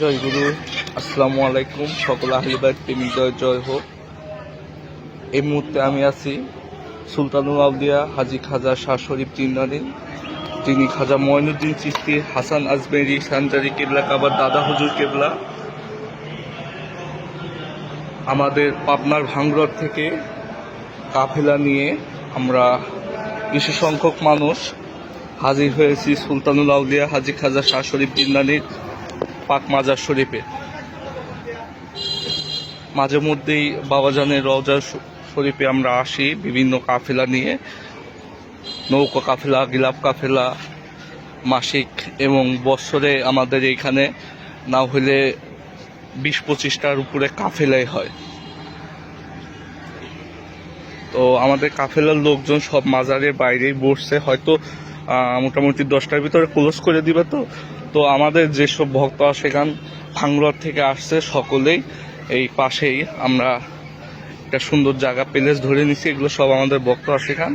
জয় গুরু, আসসালামু আলাইকুম। সকল আহলিবাদ প্রেমিক জয় জয় হোক। এই মুহূর্তে আমি আছি সুলতানুল আউলিয়া, হাজি খাজা শাহ শরীফ জিন্নানি যিনি খাজা মঈনুদ্দিন চিস্তি হাসান আজমেরি, সানজারি কেবলা, কাবার দাদা হুজুর কেবলা। আমাদের পাবনার ভাঙ্গর থেকে কাফেলা নিয়ে আমরা কিছু সংখ্যক মানুষ হাজির হয়েছি সুলতানুল আউলিয়া, হাজি খাজা শাহ শরীফ জিন্নানির পাক মাজার শরীফে। মাঝে মধ্যেই বাবাজানের রওজা শরীফে আমরা আসি বিভিন্ন কাফেলা নিয়ে। নৌকা কাফেলা, গিলাপ কাফেলা, মাসিক এবং বৎসরে আমাদের এইখানে না হলে বিশ পঁচিশটার উপরে কাফেলাই হয়। তো আমাদের কাফেলার লোকজন সব মাজারের বাইরেই বসছে। হয়তো মোটামুটি দশটার ভিতরে ক্লোজ করে দিবে তো। তো আমাদের যেসব ভক্ত সেখান ভাঙ্গুয়ার থেকে আসছে সকলেই এই পাশেই আমরা একটা সুন্দর জায়গা প্লেস ধরে নিছি এগুলো সব আমাদের ভক্ত সেখান।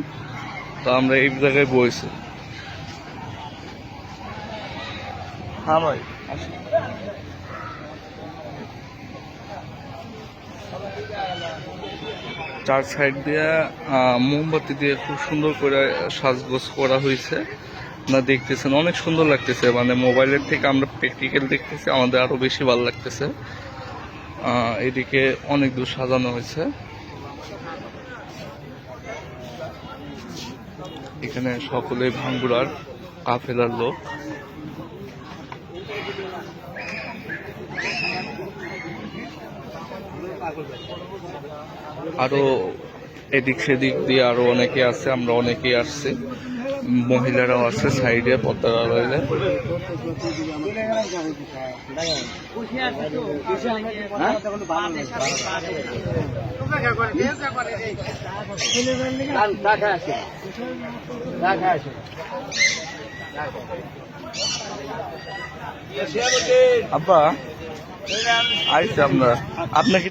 তো আমরা এই জায়গায় বইছি। হ্যাঁ ভাই। চার সাইড দিয়ে আহ, মোমবাতি দিয়ে খুব সুন্দর করে সাজগোজ করা হয়েছে। আপনারা দেখতেছেন, অনেক সুন্দর লাগতেছে। মানে মোবাইলের থেকে আমরা প্র্যাকটিক্যাল দেখতেছি, আমাদের আরও বেশি ভালো লাগতেছে। এদিকে অনেক দূর সাজানো হয়েছে। এখানে সকলে ভাঙ্গুরার কাফেলার লোক। আরও এদিক সেদিক দিয়ে আরও অনেকে আছে, আমরা অনেকেই আসছি। মহিলারাও আছে সাইডে পদ্মার আড়ালে আব্বা, আইসে আমরা। আপনাকে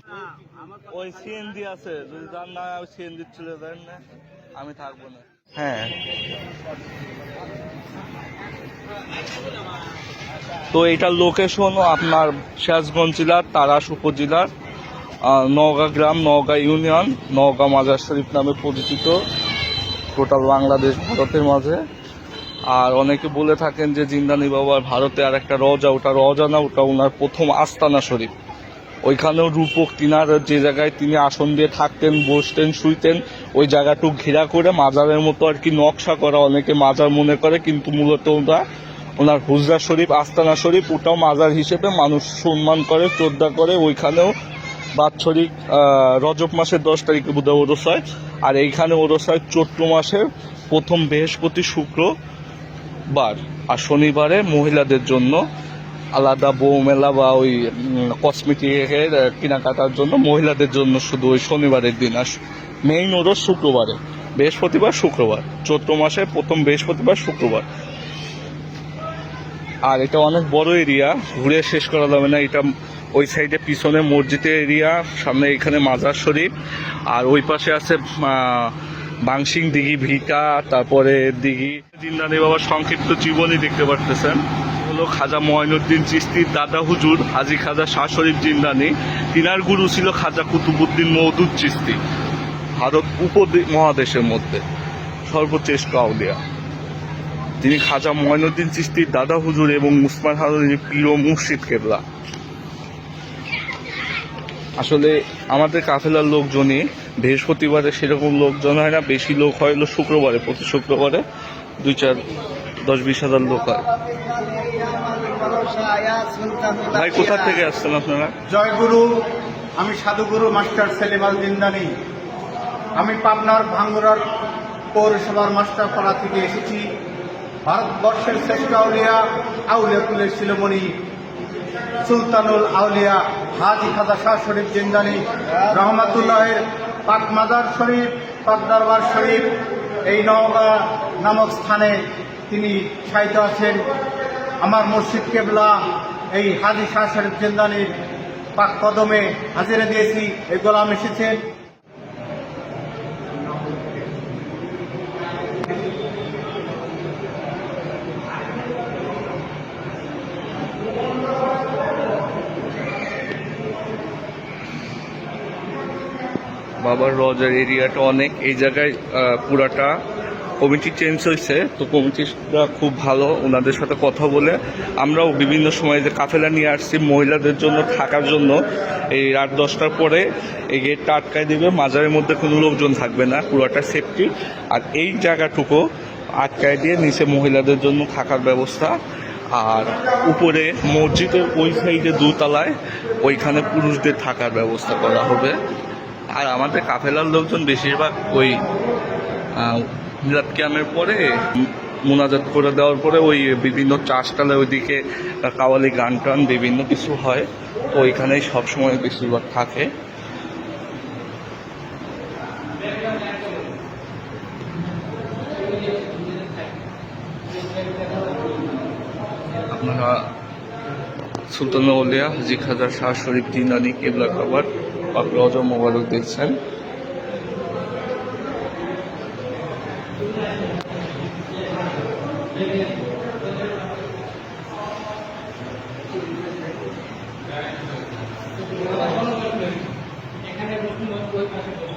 ওই সিএনজি আছে, যদি যান না, ওই সিএনজি চলে যান না, আমি থাকব না। হ্যাঁ। তো এটার লোকেশন আপনার সিরাজগঞ্জ জেলার তারাস উপজেলার নওগাঁ গ্রাম, নওগাঁ ইউনিয়ন, নওগাঁ মাজার শরীফ নামে পরিচিত টোটাল বাংলাদেশ, ভারতের মাঝে। আর অনেকে বলে থাকেন যে জিন্দানি বাবার ভারতে আর একটা রজা ওটা রজা না, ওটা ওনার প্রথম আস্তানা শরীফ। ওইখানেও রূপক তিনার যে জায়গায় তিনি আসন দিয়ে থাকতেন, বসতেন, শুইতেন, ওই জায়গাটুক ঘেরা করে মাজারের মতো আর কি নকশা করা অনেকে মাজার মনে করে, কিন্তু মূলত ওটা ওনার হুজরা শরীফ, আস্তানা শরীফ, ওটাও মাজার হিসেবে মানুষ সম্মান করে, শ্রদ্ধা করে। ওইখানেও বাৎসরিক রজব মাসের দশ তারিখে বোধহয় ওরস হয়। আর এইখানে ওরস হয় চৈত্র মাসের প্রথম বৃহস্পতি শুক্রবার। আর শনিবারে মহিলাদের জন্য আলাদা বউ মেলা বা ওই কসমেটিকের কেনাকাটার জন্য মহিলাদের জন্য শুধু ওই শনিবারের দিন। আর মেইন ওরও শুক্রবারে, বৃহস্পতিবার, শুক্রবার। চৈত্র মাসে প্রথম বৃহস্পতিবার, শুক্রবার। আর এটা অনেক বড় এরিয়া ঘুরে শেষ করা যাবে না। এটা ওই সাইডে পিছনে মসজিদের এরিয়া সামনে এখানে মাজার শরীফ। আর ওই পাশে আছে বাংশিং দিঘি ভিকা তারপরে দিঘি। জিন্দানি বাবার সংক্ষিপ্ত জীবনী দেখতে পারতেছেন। হলো খাজা ময়নুদ্দিন চিস্তির দাদা হুজুর, হাজি খাজা শাহ শরীফ জিন্দানি। তিনার গুরু ছিল খাজা কুতুবুদ্দিন মৌদুদ চিস্তি। ভারত উপমহাদেশের মধ্যে। সর্বশ্রেষ্ঠ আউলিয়া তিনি খাজা ময়নুদ্দিন চিস্তির দাদা হুজুর এবং উসমান হারুনের প্রিয় মুর্শিদ কেবলা। আসলে আমাদের কাফেলার লোকজনই বৃহস্পতিবারে সেরকম লোকজন হয় না, বেশি লোক হয় শুক্রবারে, প্রতি শুক্রবারে দুই চার দশ বিশ হাজার লোক হয়। ভাই, কোথা থেকে আসছেন আপনারা? জয় গুরু আমি সাধুগুরু, মাস্টার সেলিমাল জিন্দানি। আমি পাবনার ভাঙ্গুরার পৌরসভার মাস্টারপাড়া থেকে এসেছি। ভারতবর্ষের শ্রেষ্ঠ আউলিয়া আউলিয়া কুলের শিলমণি সুলতানুল আউলিয়া, হাজি খাজা শাহ শরীফ জিন্দানি, রহমাতুল্লাহের পাক মাজার শরীফ, পাক দরবার শরীফ, এই নওগাঁ নামক স্থানে তিনি সাহিত্য আছেন। আমার মসজিদ কেবলা, এই হাজি শাহ শরীফ জিন্দানির পাক কদমে হাজিরে দিয়েছি। এই গোলাম এসেছেন। বাবার রজার এরিয়াটা অনেক, এই জায়গায় পুরাটা। কমিটি চেঞ্জ হয়েছে, তো কমিটিটা খুব ভালো ওনাদের সাথে কথা বলে, আমরাও বিভিন্ন সময় যে কাফেলা নিয়ে আসছি, মহিলাদের জন্য, থাকার জন্য, এই রাত দশটার পরে এই গেটটা আটকায় দিবে, মাজারের মধ্যে কোনো লোকজন থাকবে না, পুরোটা সেফটি আর এই জায়গাটুকু আটকায় দিয়ে নিচে মহিলাদের জন্য থাকার ব্যবস্থা, আর উপরে মসজিদের ওই সাইডে দুতলায় ওইখানে পুরুষদের থাকার ব্যবস্থা করা হবে। আর আমাদের কাফেলার লোকজন বেশিরভাগ ওই মিলাদ ক্যামের পরে, মোনাজাত করে দেওয়ার পরে ওই বিভিন্ন চাষটালে ওইদিকে কাওয়ালি গান টান বিভিন্ন কিছু হয়। তো ওইখানেই সবসময় বেশিরভাগ থাকে। আপনারা সুলতান উলিয়া হাজি খাজা শাহ শরীফ, দিনানি, কেবলা খাবার কাবার রজ মোবারক দেখছেন। এখানে বসুন ওই পাশে